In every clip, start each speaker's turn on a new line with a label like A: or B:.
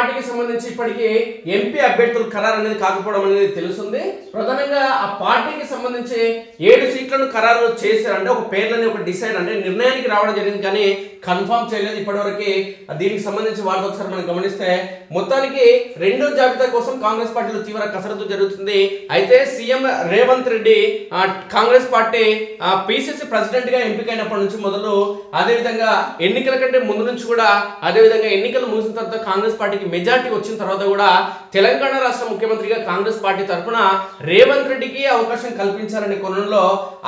A: పార్టీకి సంబంధించి ఇప్పటికీ ఎంపీ అభ్యర్థులు ఖరారు అనేది కాకపోవడం అనేది తెలుస్తుంది ప్రధానంగా ఆ పార్టీకి సంబంధించి ఏడు సీట్లను ఖరారు చేశారు అంటే ఒక పేర్లని ఒక డిసైడ్ అంటే నిర్ణయానికి రావడం జరిగింది. కానీ కన్ఫర్మ్ చేయలేదు. ఇప్పటివరకు దీనికి సంబంధించి వార్త ఒకసారి మనం గమనిస్తే మొత్తానికి రెండో జాబితా కోసం కాంగ్రెస్ పార్టీలో తీవ్ర కసరత్తు జరుగుతుంది. అయితే CM Revanth Reddy Congress party PCC ప్రెసిడెంట్గా ఎంపికైనప్పటి నుంచి మొదలు అదేవిధంగా ఎన్నికల కంటే ముందు నుంచి కూడా అదేవిధంగా ఎన్నికలు ముగిసిన తర్వాత కాంగ్రెస్ పార్టీకి మెజార్టీ వచ్చిన తర్వాత కూడా తెలంగాణ రాష్ట్ర ముఖ్యమంత్రిగా కాంగ్రెస్ పార్టీ తరఫున రేవంత్ రెడ్డికి అవకాశం కల్పించాలనే కోణంలో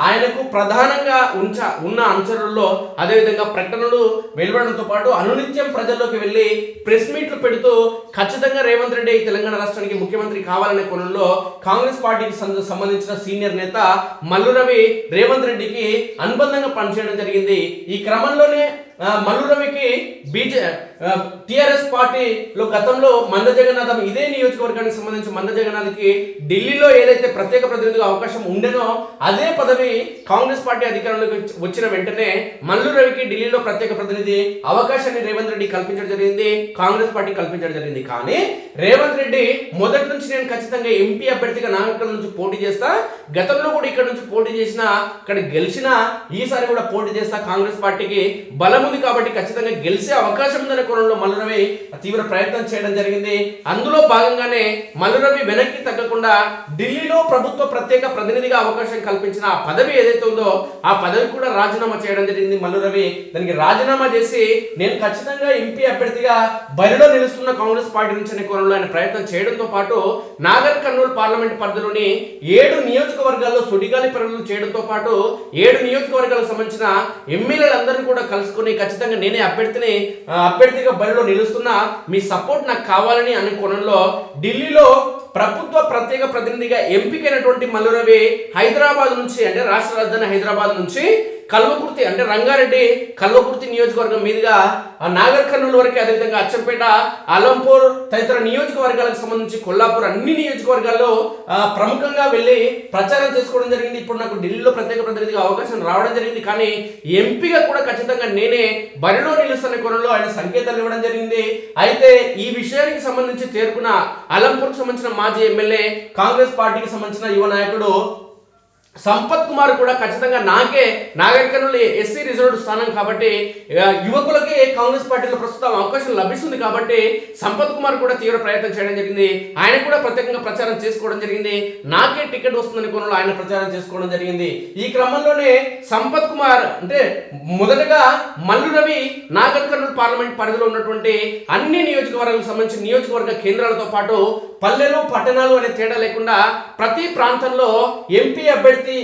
A: ఆయనకు ప్రధానంగా ఉంచ ఉన్న అనుచరుల్లో అదేవిధంగా ప్రకటనలు వెలువడంతో పాటు అనునిత్యం ప్రజల్లోకి వెళ్ళి ప్రెస్ మీట్లు పెడుతూ ఖచ్చితంగా రేవంత్ రెడ్డి తెలంగాణ రాష్ట్రానికి ముఖ్యమంత్రి కావాలనే కోణంలో కాంగ్రెస్ పార్టీకి సంబంధించిన సీనియర్ నేత మల్లు రవి రేవంత్ రెడ్డికి అనుబంధంగా పనిచేయడం జరిగింది. ఈ క్రమంలోనే ఆ, మల్లు రవికి బీజే టిఆర్ఎస్ పార్టీలో గతంలో మంద జగన్నాథం ఇదే నియోజకవర్గానికి సంబంధించి మంద జగన్నాథ్కి ఢిల్లీలో ఏదైతే ప్రత్యేక ప్రతినిధిగా అవకాశం ఉండేనో అదే పదవి కాంగ్రెస్ పార్టీ అధికారంలోకి వచ్చి- వచ్చిన వెంటనే మల్లు రవికి ఢిల్లీలో ప్రత్యేక ప్రతినిధి అవకాశాన్ని రేవంత్ రెడ్డి కల్పించడం జరిగింది కాంగ్రెస్ పార్టీ కల్పించడం జరిగింది. కానీ రేవంత్ రెడ్డి మొదటి నుంచి నేను ఖచ్చితంగా ఎంపీ అభ్యర్థిగా నాగరికల నుంచి పోటీ చేస్తా గతంలో కూడా ఇక్కడ నుంచి పోటీ చేసిన ఇక్కడ గెలిచిన ఈసారి కూడా పోటీ చేస్తా కాంగ్రెస్ పార్టీకి బలం ఉంది కాబట్టి ఖచ్చితంగా గెలిచే అవకాశం ఉందనే కోణంలో మల్లురవి తీవ్ర ప్రయత్నం చేయడం జరిగింది. అందులో భాగంగానే మల్లురవి వెనక్కి తగ్గకుండా ఢిల్లీలో ప్రభుత్వ ప్రత్యేక ప్రతినిధిగా అవకాశం కల్పించిన ఆ పదవి ఏదైతే ఉందో ఆ పదవి కూడా రాజీనామా చేయడం జరిగింది మల్లురవి దానికి రాజీనామా చేసి నేను ఖచ్చితంగా ఎంపీ అభ్యర్థిగా బరిలో నిలుస్తున్న కాంగ్రెస్ పార్టీ నుంచి అనే కోణంలో ఆయన ప్రయత్నం చేయడంతో పాటు నాగర్ కర్నూలు పార్లమెంట్ పరిధిలోని ఏడు నియోజకవర్గాల్లో సుడిగాలి పరుగులు చేయడంతో పాటు ఏడు నియోజకవర్గాలకు సంబంధించిన ఎమ్మెల్యేలందరినీ కూడా కలుసుకుని ఖచ్చితంగా నేనే అభ్యర్థిని అభ్యర్థిగా బరిలో నిలుస్తున్నా మీ సపోర్ట్ నాకు కావాలని అనే కోణంలో ఢిల్లీలో ప్రభుత్వ ప్రత్యేక ప్రతినిధిగా ఎంపికైనటువంటి మల్లురవి హైదరాబాద్ నుంచి అంటే రాష్ట్ర రాజధాని హైదరాబాద్ నుంచి కల్వకుర్తి అంటే రంగారెడ్డి కల్వకుర్తి నియోజకవర్గం మీదుగా ఆ నాగర్ కర్నూలు వరకు అదేవిధంగా అచ్చంపేట అలంపూర్ తదితర నియోజకవర్గాలకు సంబంధించి కొల్లాపూర్ అన్ని నియోజకవర్గాల్లో ప్రముఖంగా వెళ్ళి ప్రచారం చేసుకోవడం జరిగింది. ఇప్పుడు నాకు ఢిల్లీలో ప్రత్యేక ప్రతినిధిగా అవకాశం రావడం జరిగింది. కానీ ఎంపీగా కూడా ఖచ్చితంగా నేనే బరిలో నిలుస్తున్న కోణంలో ఆయన సంకేతాలు ఇవ్వడం జరిగింది. అయితే ఈ విషయానికి సంబంధించి చేరుకున్న అలంపూర్కు సంబంధించిన మాజీ ఎమ్మెల్యే కాంగ్రెస్ పార్టీకి సంబంధించిన యువ నాయకుడు సంపత్ కుమార్ కూడా ఖచ్చితంగా నాకే నాగరికనులు ఎస్సీ రిజర్వ్డ్ స్థానం కాబట్టి యువకులకి కాంగ్రెస్ పార్టీలో ప్రస్తుతం అవకాశం లభిస్తుంది కాబట్టి సంపత్ కుమార్ కూడా తీవ్ర ప్రయత్నం చేయడం జరిగింది. ఆయన కూడా ప్రత్యేకంగా ప్రచారం చేసుకోవడం జరిగింది. నాకే టికెట్ వస్తుందని కొనలో ఆయన ప్రచారం చేసుకోవడం జరిగింది. ఈ క్రమంలోనే సంపత్ కుమార్ అంటే మొదటగా మల్లు రవి నాగర్కర్నూలు పార్లమెంట్ పరిధిలో ఉన్నటువంటి అన్ని నియోజకవర్గాలకు సంబంధించిన నియోజకవర్గ కేంద్రాలతో పాటు పల్లెలు పట్టణాలు అనే తేడా లేకుండా ప్రతి ప్రాంతంలో ఎంపీ అభ్యర్థి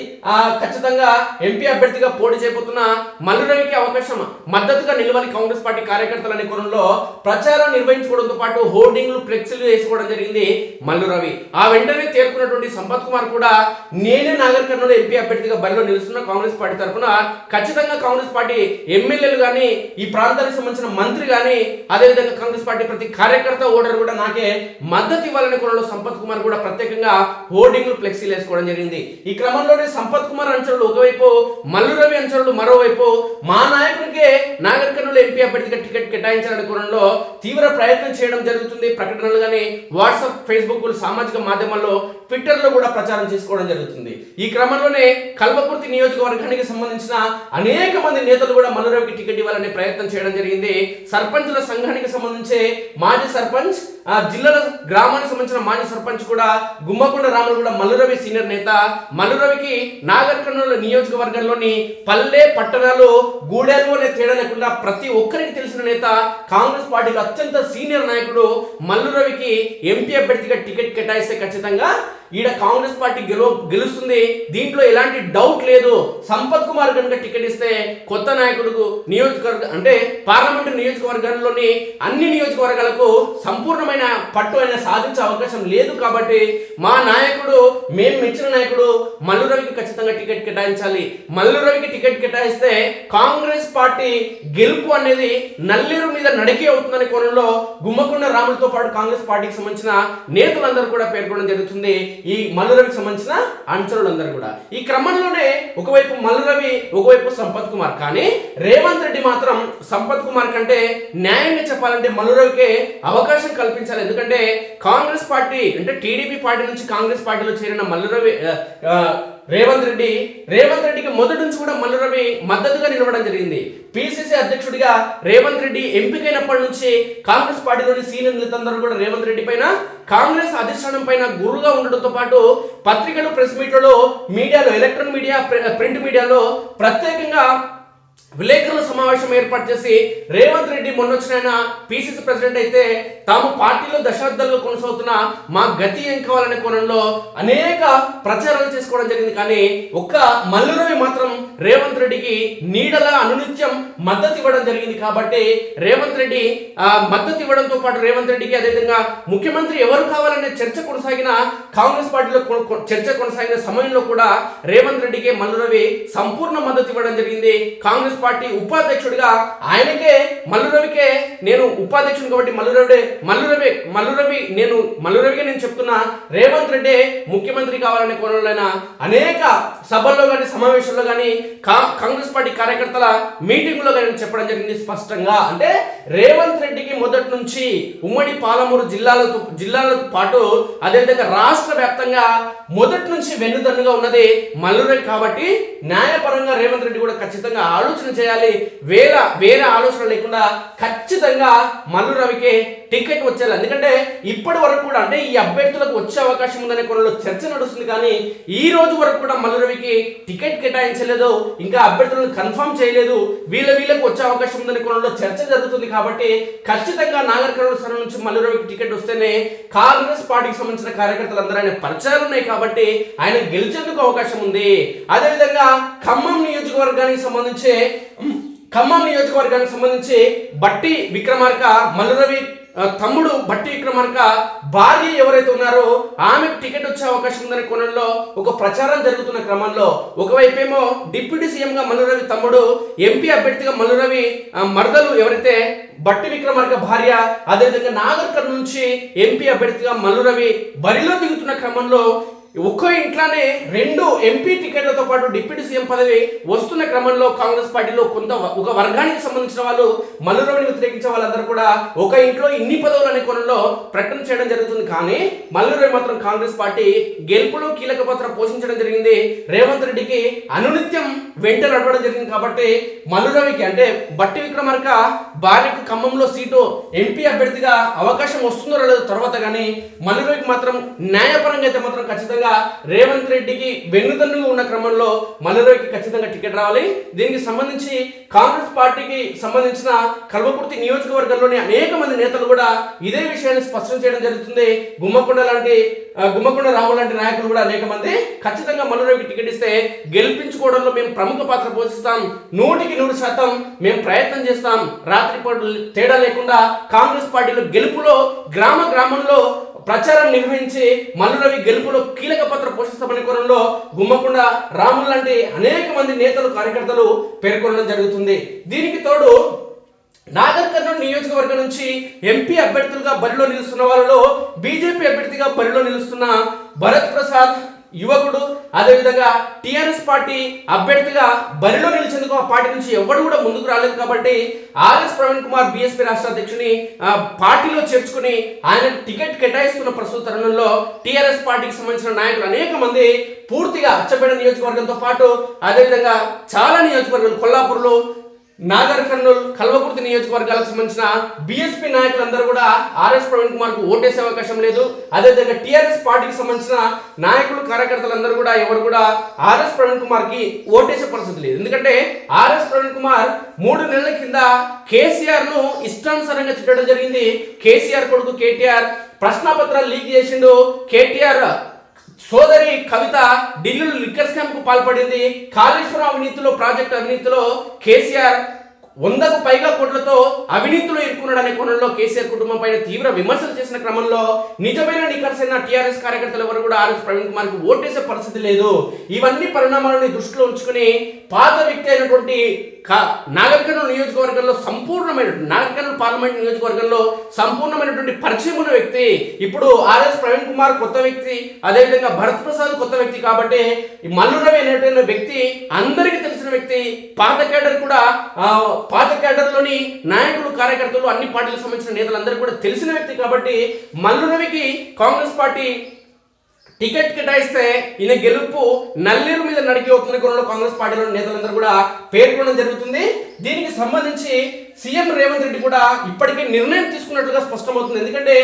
A: ఖచ్చితంగా ఎంపీ అభ్యర్థిగా పోటీ చేయబోతున్న మల్లు రవికి అవకాశం మద్దతుగా నిలవాలి కాంగ్రెస్ పార్టీ కార్యకర్తలు అనే కోణంలో ప్రచారం నిర్వహించుకోవడంతో పాటు హోర్డింగ్లు ఫ్లెక్సీలు వేసుకోవడం జరిగింది మల్లు రవి. ఆ వెంటనే చేరుకున్నటువంటి సంపత్ కుమార్ కూడా నేనే నాగర్ కర్నూలు ఎంపీ అభ్యర్థిగా బరిలో నిలుస్తున్న కాంగ్రెస్ పార్టీ తరఫున ఖచ్చితంగా కాంగ్రెస్ పార్టీ ఎమ్మెల్యేలు కానీ ఈ ప్రాంతానికి సంబంధించిన మంత్రి కానీ అదేవిధంగా కాంగ్రెస్ పార్టీ ప్రతి కార్యకర్త ఓటర్ కూడా నాకే మద్దతు ఇవ్వాలి అనే కోణంలో సంపత్ కుమార్ కూడా ప్రత్యేకంగా హోర్డింగ్లు ఫ్లెక్సీలు వేసుకోవడం జరిగింది. ఈ క్రమంలోనే సంపత్ కుమార్ అంచరులు ఒకవైపు మల్లు రవి అంచరులు మరోవైపు మా నాయకునికే నాగర్ కర్నూలు ఎంపీ అభ్యర్థిగా టికెట్ కేటాయించాలనే కోణంలో తీవ్ర ప్రయత్నం చేయడం జరుగుతుంది. ప్రకటనలు కానీ వాట్సాప్ ఫేస్బుక్ సామాజిక మాధ్యమాల్లో ట్విట్టర్లో కూడా ప్రచారం చేసుకోవడం జరుగుతుంది. ఈ క్రమంలోనే కల్వకుర్తి నియోజకవర్గానికి సంబంధించిన అనేక మంది నేతలు కూడా మల్లురవికి టికెట్ ఇవ్వాలనే ప్రయత్నం చేయడం జరిగింది. సర్పంచుల సంఘానికి సంబంధించి మాజీ సర్పంచ్ ఆ జిల్లాల గ్రామానికి సంబంధించిన మాజీ సర్పంచ్ కూడా గుమ్మకొండ రాములు కూడా మల్లురవి సీనియర్ నేత. మల్లురవికి నాగర్ కర్నూలు నియోజకవర్గంలోని పల్లె పట్టణాలు గూడెలు అనే తేడా లేకుండా ప్రతి ఒక్కరికి తెలిసిన నేత కాంగ్రెస్ పార్టీలో అత్యంత సీనియర్ నాయకుడు మల్లురవికి ఎంపీ అభ్యర్థిగా టికెట్ కేటాయిస్తే ఖచ్చితంగా ఈడ కాంగ్రెస్ పార్టీ గెలు గెలుస్తుంది. దీంట్లో ఎలాంటి డౌట్ లేదు. సంపత్ కుమార్ కనుక టికెట్ ఇస్తే కొత్త నాయకుడుకు నియోజకవర్గ అంటే పార్లమెంటు నియోజకవర్గంలోని అన్ని నియోజకవర్గాలకు సంపూర్ణమైన పట్టు ఆయన సాధించే అవకాశం లేదు కాబట్టి మా నాయకుడు మేము మెచ్చిన నాయకుడు మల్లు రవికి ఖచ్చితంగా టికెట్ కేటాయించాలి. మల్లు రవికి టికెట్ కేటాయిస్తే కాంగ్రెస్ పార్టీ గెలుపు అనేది నల్లేరు మీద నడికి అవుతుందనే కోణంలో గుమ్మకొండ రాములతో పాటు కాంగ్రెస్ పార్టీకి సంబంధించిన నేతలందరూ కూడా పేర్కొనడం జరుగుతుంది. ఈ మల్లురవికి సంబంధించిన అంచరులందరూ కూడా. ఈ క్రమంలోనే ఒకవైపు మల్లురవి ఒకవైపు సంపత్ కుమార్. కానీ రేవంత్ రెడ్డి మాత్రం సంపత్ కుమార్ కంటే న్యాయంగా చెప్పాలంటే మల్లురవికే అవకాశం కల్పించాలి ఎందుకంటే కాంగ్రెస్ పార్టీ అంటే టీడీపీ పార్టీ నుంచి కాంగ్రెస్ పార్టీలో చేరిన మల్లరవి రేవంత్ రెడ్డి రేవంత్ రెడ్డికి మొదటి నుంచి కూడా మల్లరవి మద్దతుగా నిలవడం జరిగింది. పిసిసి అధ్యక్షుడిగా రేవంత్ రెడ్డి ఎంపికైనప్పటి నుంచి కాంగ్రెస్ పార్టీలోని సీనియర్ నేతలందరూ కూడా రేవంత్ రెడ్డి పైన కాంగ్రెస్ అధిష్టానం పైన గురుగా ఉండడంతో పాటు పత్రికలు ప్రెస్ మీట్లలో మీడియాలో ఎలక్ట్రానిక్ మీడియా ప్రింట్ మీడియాలో ప్రత్యేకంగా విలేకరుల సమావేశం ఏర్పాటు చేసి రేవంత్ రెడ్డి మొన్నొచ్చిన పిసిసి ప్రెసిడెంట్ అయితే తాము పార్టీలో దశాబ్దాలుగా కొనసాగుతున్న మా గతి ఏం కావాలనే కోణంలో అనేక ప్రచారాలు చేసుకోవడం జరిగింది. కానీ ఒక్క మల్లురవి మాత్రం రేవంత్ రెడ్డికి నీడలా అనునిత్యం మద్దతు ఇవ్వడం జరిగింది. కాబట్టి రేవంత్ రెడ్డి మద్దతు ఇవ్వడంతో పాటు రేవంత్ రెడ్డికి అదేవిధంగా ముఖ్యమంత్రి ఎవరు కావాలనే చర్చ కొనసాగిన కాంగ్రెస్ పార్టీలో చర్చ కొనసాగిన సమయంలో కూడా రేవంత్ రెడ్డికి మల్లురవి సంపూర్ణ మద్దతు ఇవ్వడం జరిగింది. కాంగ్రెస్ పార్టీ ఉపాధ్యక్షుడిగా ఆయనకే మల్లురవికే నేను ఉపాధ్యక్షుడు కాబట్టి మల్లురవి మల్లురవి మల్లురవి నేను మల్లురవిగా నేను చెప్తున్నా రేవంత్ రెడ్డి ముఖ్యమంత్రి కావాలనే కోణంలోనైనా అనేక సభల్లో కానీ సమావేశంలో కానీ కాంగ్రెస్ పార్టీ కార్యకర్తల మీటింగ్లో కానీ చెప్పడం జరిగింది స్పష్టంగా. అంటే రేవంత్ రెడ్డికి మొదటి నుంచి ఉమ్మడి పాలమూరు జిల్లాలతో జిల్లాలతో పాటు అదేవిధంగా రాష్ట్ర వ్యాప్తంగా మొదటి నుంచి వెన్నుదన్నుగా ఉన్నది మల్లురవి కాబట్టి న్యాయపరంగా రేవంత్ రెడ్డి కూడా ఖచ్చితంగా ఆలోచన చేయాలి. వేరే వేరే ఆలోచన లేకుండా ఖచ్చితంగా మల్లు రవికే టికెట్ వచ్చేయాలి ఎందుకంటే ఇప్పటి వరకు కూడా అంటే ఈ అభ్యర్థులకు వచ్చే అవకాశం ఉందనే కొనలో చర్చ నడుస్తుంది కానీ ఈ రోజు వరకు కూడా మల్లు రవికి టికెట్ కేటాయించలేదు. ఇంకా అభ్యర్థులను కన్ఫర్మ్ చేయలేదు. వీళ్ళ వీళ్ళకి వచ్చే అవకాశం ఉందనే కొనలో చర్చ జరుగుతుంది కాబట్టి ఖచ్చితంగా నాగర్ కర్నూలు స్థానం నుంచి మల్లు రవికి టికెట్ వస్తేనే కాంగ్రెస్ పార్టీకి సంబంధించిన కార్యకర్తలు అందరూ ఆయన పరిచయాలు ఉన్నాయి కాబట్టి ఆయన గెలిచేందుకు అవకాశం ఉంది. అదేవిధంగా ఖమ్మం నియోజకవర్గానికి సంబంధించి ఖమ్మం నియోజకవర్గానికి సంబంధించి బట్టి విక్రమార్క మల్లురవి తమ్ముడు బట్టి విక్రమార్క భార్య ఎవరైతే ఉన్నారో ఆమెకు టికెట్ వచ్చే అవకాశం ఉందనే కోణంలో ఒక ప్రచారం జరుగుతున్న క్రమంలో ఒకవైపేమో డిప్యూటీ సీఎంగా మల్లురవి తమ్ముడు ఎంపీ అభ్యర్థిగా మల్లురవి మరదలు ఎవరైతే బట్టి విక్రమార్క భార్య అదేవిధంగా నాగర్కర్ నుంచి ఎంపీ అభ్యర్థిగా మల్లురవి బరిలో దిగుతున్న క్రమంలో ఒక్కో ఇంట్లోనే రెండు ఎంపీ టికెట్లతో పాటు డిప్యూటీ సీఎం పదవి వస్తున్న క్రమంలో కాంగ్రెస్ పార్టీలో కొంత ఒక వర్గానికి సంబంధించిన వాళ్ళు మల్లురావుని వ్యతిరేకించే వాళ్ళందరూ కూడా ఒక ఇంట్లో ఇన్ని పదవులు అనే కోణంలో ప్రకటన చేయడం జరుగుతుంది. కానీ మల్లురావు మాత్రం కాంగ్రెస్ పార్టీ గెలుపులో కీలక పాత్ర పోషించడం జరిగింది. రేవంత్ రెడ్డికి అనునిత్యం వెంట నడవడం జరిగింది కాబట్టి మల్లురావికి అంటే బట్టి విక్రమార్క భార్యకు ఖమ్మంలో సీటు ఎంపీ అభ్యర్థిగా అవకాశం వస్తుందో లేదో తర్వాత కానీ మల్లురావికి మాత్రం న్యాయపరంగా అయితే మాత్రం ఖచ్చితంగా రేవంత్ రెడ్డికి వెన్నుదన్నుగా ఉన్న క్రమంలో మల్లురవికి ఖచ్చితంగా టికెట్ రావాలి. దీనికి సంబంధించి కాంగ్రెస్ పార్టీకి సంబంధించిన కల్వకుర్తి నియోజకవర్గంలోని అనేక మంది నేతలు కూడా ఇదే విషయాన్ని స్పష్టం చేయడం జరుగుతుంది. గుమ్మకొండ లాంటి గుమ్మకొండ రాము లాంటి నాయకులు కూడా అనేక మంది ఖచ్చితంగా మల్లురవికి టికెట్ ఇస్తే గెలిపించుకోవడంలో మేము ప్రముఖ పాత్ర పోషిస్తాం. నూటికి నూరు శాతం మేము ప్రయత్నం చేస్తాం. రాత్రిపూట తేడా లేకుండా కాంగ్రెస్ పార్టీలో గెలుపులో గ్రామ గ్రామంలో ప్రచారం నిర్వహించి మల్లురవి గెలుపులో కీలక పాత్ర పోషిస్తామని కోరంలో గుమ్మకొండ రాములు లాంటి అనేక మంది నేతలు కార్యకర్తలు పేర్కొనడం జరుగుతుంది. దీనికి తోడు నాగర్ కర్నూలు నియోజకవర్గం నుంచి ఎంపీ అభ్యర్థులుగా బరిలో నిలుస్తున్న వాళ్ళలో బీజేపీ అభ్యర్థిగా బరిలో నిలుస్తున్న భరత్ ప్రసాద్ యువకుడు అదేవిధంగా టిఆర్ఎస్ పార్టీ అభ్యర్థిగా బరిలో నిలిచేందుకు ఆ పార్టీ నుంచి ఎవరు కూడా ముందుకు రాలేదు కాబట్టి ఆర్ఎస్ ప్రవీణ్ కుమార్ బీఎస్పీ రాష్ట్ర అధ్యక్షుని ఆ, పార్టీలో చేర్చుకుని ఆయన టికెట్ కేటాయిస్తున్న ప్రస్తుత తరుణంలో టిఆర్ఎస్ పార్టీకి సంబంధించిన నాయకులు అనేక మంది పూర్తిగా అచ్చపేట నియోజకవర్గంతో పాటు అదేవిధంగా చాలా నియోజకవర్గాలు కొల్లాపూర్లో నాగర్ కర్నూలు కల్వకుర్తి నియోజకవర్గాలకు సంబంధించిన బీఎస్పీ నాయకులందరూ కూడా ఆర్ఎస్ ప్రవీణ్ కుమార్కు ఓటేసే అవకాశం లేదు. అదేవిధంగా టీఆర్ఎస్ పార్టీకి సంబంధించిన నాయకులు కార్యకర్తలందరూ కూడా ఎవరు కూడా ఆర్ఎస్ ప్రవీణ్ కుమార్కి ఓటేసే పరిస్థితి లేదు. ఎందుకంటే ఆర్ఎస్ ప్రవీణ్ కుమార్ మూడు నెలల కింద కేసీఆర్ను ఇష్టానుసారంగా తిట్టడం జరిగింది. కేసీఆర్ కొడుకు కేటీఆర్ ప్రశ్నాపత్రాలు లీక్ చేసిండు. కేటీఆర్ సోదరి కవిత ఢిల్లీలో లిక్కర్ స్కామ్కు పాల్పడింది. కాళేశ్వరం అవినీతిలో ప్రాజెక్ట్ అవినీతిలో కేసీఆర్ వందకు పైగా కోట్లతో అవినీతిలో ఇరుక్కున్నాడనే కోణంలో కేసీఆర్ కుటుంబం పైన తీవ్ర విమర్శలు చేసిన క్రమంలో నిజమైన నికర్సైన టీఆర్ఎస్ కార్యకర్తలు ఎవరు కూడా ఆర్ఎస్ ప్రవీణ్ కుమార్కు ఓటేసే పరిస్థితి లేదు. ఇవన్నీ పరిణామాలని దృష్టిలో ఉంచుకుని పాత వ్యక్తి అయినటువంటి క- నియోజకవర్గంలో సంపూర్ణమైన నాగర్ పార్లమెంట్ నియోజకవర్గంలో సంపూర్ణమైనటువంటి పరిచయం ఉన్న వ్యక్తి ఇప్పుడు ఆర్ఎస్ ప్రవీణ్ కుమార్ కొత్త వ్యక్తి అదేవిధంగా భరత్ ప్రసాద్ కొత్త వ్యక్తి కాబట్టి మల్లురవి అనేటువంటి వ్యక్తి అందరికీ తెలిసిన వ్యక్తి పాత కేడర్ కూడా పాత కేడర్లోని నాయకులు కార్యకర్తలు అన్ని పార్టీలకు సంబంధించిన నేతలందరూ కూడా తెలిసిన వ్యక్తి కాబట్టి మల్లు రవికి కాంగ్రెస్ పార్టీ టికెట్ కేటాయిస్తే ఈయన గెలుపు నల్లేరు మీద నడికి అవుతున్న కోణంలో కాంగ్రెస్ పార్టీలోని నేతలందరూ కూడా పేర్కొనడం జరుగుతుంది. దీనికి సంబంధించి సీఎం రేవంత్ రెడ్డి కూడా ఇప్పటికే నిర్ణయం తీసుకున్నట్లుగా స్పష్టమవుతుంది. ఎందుకంటే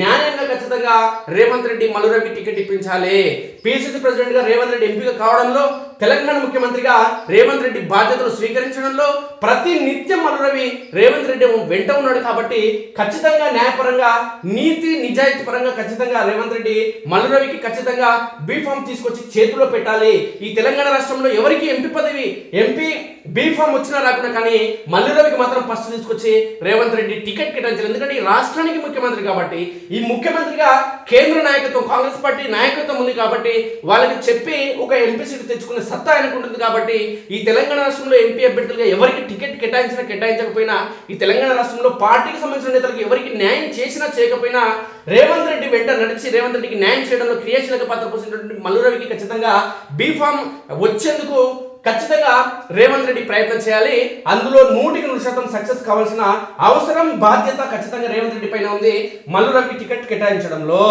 A: న్యాయంగా ఖచ్చితంగా రేవంత్ రెడ్డి మలురవి టికెట్ ఇప్పించాలి. పిసిసి ప్రెసిడెంట్గా రేవంత్ రెడ్డి ఎంపిక కావడంలో తెలంగాణ ముఖ్యమంత్రిగా రేవంత్ రెడ్డి బాధ్యతలు స్వీకరించడంలో ప్రతి నిత్యం మలురవి రేవంత్ రెడ్డి వెంట ఉన్నాడు కాబట్టి ఖచ్చితంగా న్యాయపరంగా నీతి నిజాయితీ పరంగా ఖచ్చితంగా రేవంత్ రెడ్డి మల్లురవికి ఖచ్చితంగా బీఫామ్ తీసుకొచ్చి చేతిలో పెట్టాలి. ఈ తెలంగాణ రాష్ట్రంలో ఎవరికి ఎంపీ పదవి ఎంపీ బీఫామ్ వచ్చినా రాకుండా కానీ మల్లురవికి మాత్రం ఫస్ట్ తీసుకొచ్చి రేవంత్ రెడ్డి టికెట్ కేటాయించాలి ఎందుకంటే ఈ రాష్ట్రానికి ముఖ్యమంత్రి కాబట్టి ఈ ముఖ్యమంత్రిగా కేంద్ర నాయకత్వం కాంగ్రెస్ పార్టీ నాయకత్వం ఉంది కాబట్టి వాళ్ళకి చెప్పి ఒక ఎంపీ సీట్ తెచ్చుకునే సత్తా ఆయనకు ఉంటుంది కాబట్టి ఈ తెలంగాణ రాష్ట్రంలో ఎంపీ అభ్యర్థులుగా ఎవరికి టికెట్ కేటాయించినా కేటాయించకపోయినా ఈ తెలంగాణ రాష్ట్రంలో పార్టీకి సంబంధించిన నేతలకు ఎవరికి న్యాయం చేసినా చేయకపోయినా రేవంత్ రెడ్డి వెంట నడిచి రేవంత్ రెడ్డికి న్యాయం చేయడంలో క్రియాశీలక పాత్ర పోసినటువంటి మల్లురవికి ఖచ్చితంగా బీఫామ్ వచ్చేందుకు ఖచ్చితంగా రేవంత్ రెడ్డి ప్రయత్నం చేయాలి. అందులో నూటికి నూరు శాతం సక్సెస్ కావాల్సిన అవసరం బాధ్యత ఖచ్చితంగా రేవంత్ రెడ్డి పైన ఉంది. మల్లురవికి టికెట్ కేటాయించడంలో.